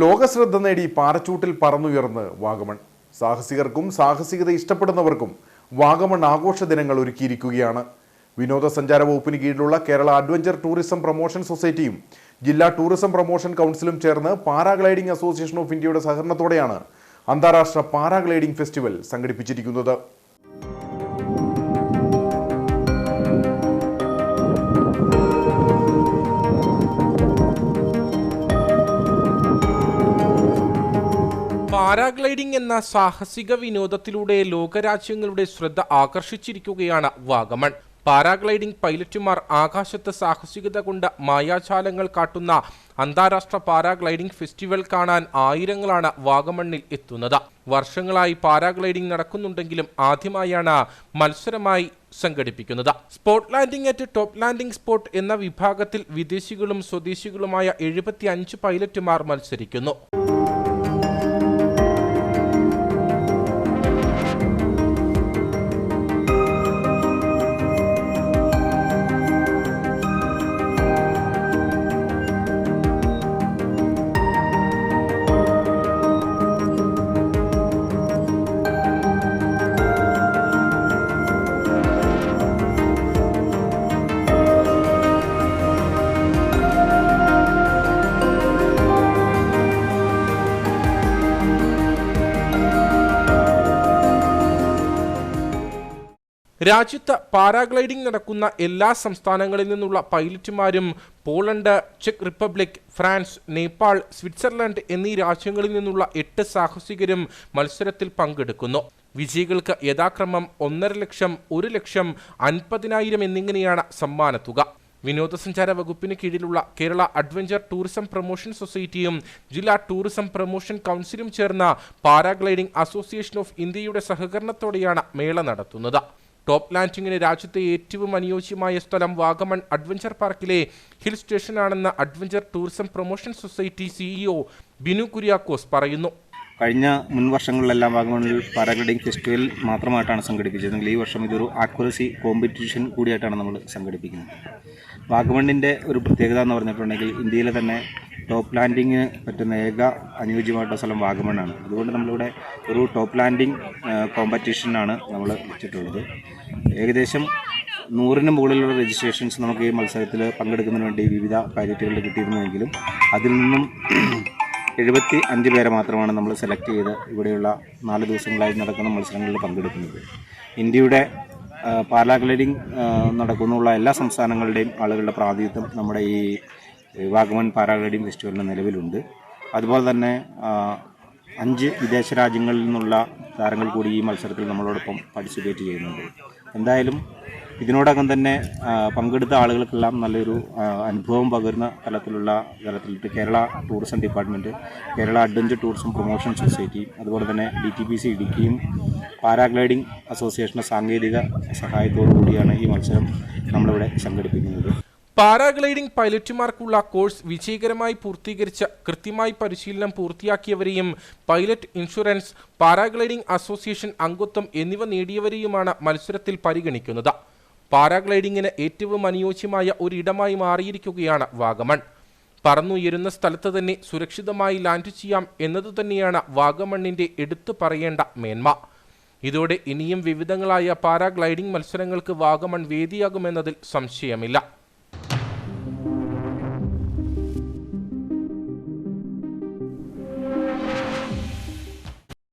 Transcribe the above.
ലോകശ്രദ്ധ നേടി പാരച്ചൂട്ടിൽ പറന്നുയർന്ന് വാഗമൺ. സാഹസികർക്കും സാഹസികത ഇഷ്ടപ്പെടുന്നവർക്കും വാഗമൺ ആഘോഷ ദിനങ്ങൾ ഒരുക്കിയിരിക്കുകയാണ്. വിനോദസഞ്ചാര വകുപ്പിന് കീഴിലുള്ള കേരള അഡ്വഞ്ചർ ടൂറിസം പ്രൊമോഷൻ സൊസൈറ്റിയും ജില്ലാ ടൂറിസം പ്രൊമോഷൻ കൗൺസിലും ചേർന്ന് പാരാഗ്ലൈഡിംഗ് അസോസിയേഷൻ ഓഫ് ഇന്ത്യയുടെ സഹകരണത്തോടെയാണ് അന്താരാഷ്ട്ര പാരാഗ്ലൈഡിംഗ് ഫെസ്റ്റിവൽ സംഘടിപ്പിച്ചിരിക്കുന്നത്. പാരാഗ്ലൈഡിംഗ് എന്ന സാഹസിക വിനോദത്തിലൂടെ ലോകരാജ്യങ്ങളുടെ ശ്രദ്ധ ആകർഷിച്ചിരിക്കുകയാണ് വാഗമൺ. പാരാഗ്ലൈഡിംഗ് പൈലറ്റുമാർ ആകാശത്ത് സാഹസികത കൊണ്ട് മായാജാലങ്ങൾ കാട്ടുന്ന അന്താരാഷ്ട്ര പാരാഗ്ലൈഡിംഗ് ഫെസ്റ്റിവൽ കാണാൻ ആയിരങ്ങളാണ് വാഗമണ്ണിൽ എത്തുന്നത്. വർഷങ്ങളായി പാരാഗ്ലൈഡിംഗ് നടക്കുന്നുണ്ടെങ്കിലും ആദ്യമായാണ് മത്സരമായി സംഘടിപ്പിക്കുന്നത്. Spot landing at top landing spot എന്ന വിഭാഗത്തിൽ വിദേശികളും സ്വദേശികളുമായ എഴുപത്തി പൈലറ്റുമാർ മത്സരിക്കുന്നു. രാജ്യത്ത് പാരാഗ്ലൈഡിംഗ് നടക്കുന്ന എല്ലാ സംസ്ഥാനങ്ങളിൽ നിന്നുള്ള പൈലറ്റുമാരും പോളണ്ട് ചെക്ക് റിപ്പബ്ലിക് ഫ്രാൻസ് നേപ്പാൾ സ്വിറ്റ്സർലൻഡ് എന്നീ രാജ്യങ്ങളിൽ നിന്നുള്ള എട്ട് സാഹസികരും മത്സരത്തിൽ പങ്കെടുക്കുന്നു. വിജയികൾക്ക് യഥാക്രമം ഒന്നര ലക്ഷം ഒരു ലക്ഷം അൻപതിനായിരം എന്നിങ്ങനെയാണ് സമ്മാനത്തുക വിനോദസഞ്ചാര വകുപ്പിന് കീഴിലുള്ള കേരള അഡ്വഞ്ചർ ടൂറിസം പ്രൊമോഷൻ സൊസൈറ്റിയും ജില്ലാ ടൂറിസം പ്രൊമോഷൻ കൗൺസിലും ചേർന്ന പാരാഗ്ലൈഡിംഗ് അസോസിയേഷൻ ഓഫ് ഇന്ത്യയുടെ സഹകരണത്തോടെയാണ് മേള നടത്തുന്നത്. ടോപ്പ് ലാൻഡിങ്ങിന് രാജ്യത്തെ ഏറ്റവും അനുയോജ്യമായ സ്ഥലം വാഗമൺ അഡ്വഞ്ചർ പാർക്കിലെ hill സ്റ്റേഷനാണെന്ന് adventure tourism promotion society CEO Binu Kuriakose പറയുന്നു. കഴിഞ്ഞ മുൻ വർഷങ്ങളിലെല്ലാം വാഗമണിൽ പാരാഗ്ലൈഡിംഗ് ഫെസ്റ്റിവൽ മാത്രമായിട്ടാണ് സംഘടിപ്പിച്ചതെങ്കിൽ ഈ വർഷം ഇതൊരു ആക്യുറസി കോമ്പറ്റീഷൻ കൂടിയായിട്ടാണ് നമ്മൾ സംഘടിപ്പിക്കുന്നത്. വാഗമണിന്റെ ഒരു പ്രത്യേകത എന്ന് പറഞ്ഞിട്ടുണ്ടെങ്കിൽ ഇന്ത്യയിലെ തന്നെ ടോപ്പ് ലാൻഡിങ്ങിന് പറ്റുന്ന ഏക അനുയോജ്യമായിട്ടുള്ള സ്ഥലം വാഗമണ്ണാണ്. അതുകൊണ്ട് നമ്മളിവിടെ ഒരു ടോപ്പ് ലാൻഡിങ് കോമ്പറ്റീഷനാണ് നമ്മൾ വെച്ചിട്ടുള്ളത്. ഏകദേശം നൂറിന് മുകളിലുള്ള രജിസ്ട്രേഷൻസ് നമുക്ക് ഈ മത്സരത്തിൽ പങ്കെടുക്കുന്നതിന് വേണ്ടി വിവിധ പാരിറ്റികളിൽ കിട്ടിയിരുന്നുവെങ്കിലും അതിൽ നിന്നും എഴുപത്തി അഞ്ച് പേരെ മാത്രമാണ് നമ്മൾ സെലക്ട് ചെയ്ത് ഇവിടെയുള്ള നാല് ദിവസങ്ങളായി നടക്കുന്ന മത്സരങ്ങളിൽ പങ്കെടുക്കുന്നത്. ഇന്ത്യയുടെ പാരാഗ്ലൈഡിംഗ് നടക്കുന്നുള്ള എല്ലാ സംസ്ഥാനങ്ങളുടെയും ആളുകളുടെ പ്രാതിനിധ്യം നമ്മുടെ ഈ വാഗമൺ പാരാഗ്ലൈഡിംഗ് ഫെസ്റ്റിവലിന് നിലവിലുണ്ട്. അതുപോലെ തന്നെ അഞ്ച് വിദേശ രാജ്യങ്ങളിൽ നിന്നുള്ള താരങ്ങൾ കൂടി ഈ മത്സരത്തിൽ നമ്മളോടൊപ്പം പാർട്ടിസിപ്പേറ്റ് ചെയ്യുന്നുണ്ട്. എന്തായാലും ഇതിനോടകം തന്നെ പങ്കെടുത്ത ആളുകൾക്കെല്ലാം നല്ലൊരു അനുഭവം പകരുന്ന തലത്തിലുള്ള തലത്തിലിട്ട് Kerala tourism department Kerala adventure tourism promotion society അതുപോലെ തന്നെ ഡി ടി പി സി ഇടുക്കിയും പാരാഗ്ലൈഡിംഗ് അസോസിയേഷന്റെ സാങ്കേതിക സഹായത്തോടു കൂടിയാണ് ഈ മത്സരം നമ്മളിവിടെ സംഘടിപ്പിക്കുന്നത്. പാരാഗ്ലൈഡിംഗ് പൈലറ്റുമാർക്കുള്ള കോഴ്സ് വിജയകരമായി പൂർത്തീകരിച്ച കൃത്യമായി പരിശീലനം പൂർത്തിയാക്കിയവരെയും പൈലറ്റ് ഇൻഷുറൻസ് പാരാഗ്ലൈഡിംഗ് അസോസിയേഷൻ അംഗത്വം എന്നിവ നേടിയവരെയുമാണ് മത്സരത്തിൽ പരിഗണിക്കുന്നത്. പാരാഗ്ലൈഡിങ്ങിന് ഏറ്റവും അനുയോജ്യമായ ഒരിടമായി മാറിയിരിക്കുകയാണ് വാഗമൺ. പറന്നുയരുന്ന സ്ഥലത്ത് തന്നെ സുരക്ഷിതമായി ലാൻഡ് ചെയ്യാം എന്നത് തന്നെയാണ് വാഗമണ്ണിന്റെ എടുത്തു പറയേണ്ട മേന്മ. ഇതോടെ ഇനിയും വിവിധങ്ങളായ പാരാഗ്ലൈഡിംഗ് മത്സരങ്ങൾക്ക് വാഗമൺ വേദിയാകുമെന്നതിൽ സംശയമില്ല.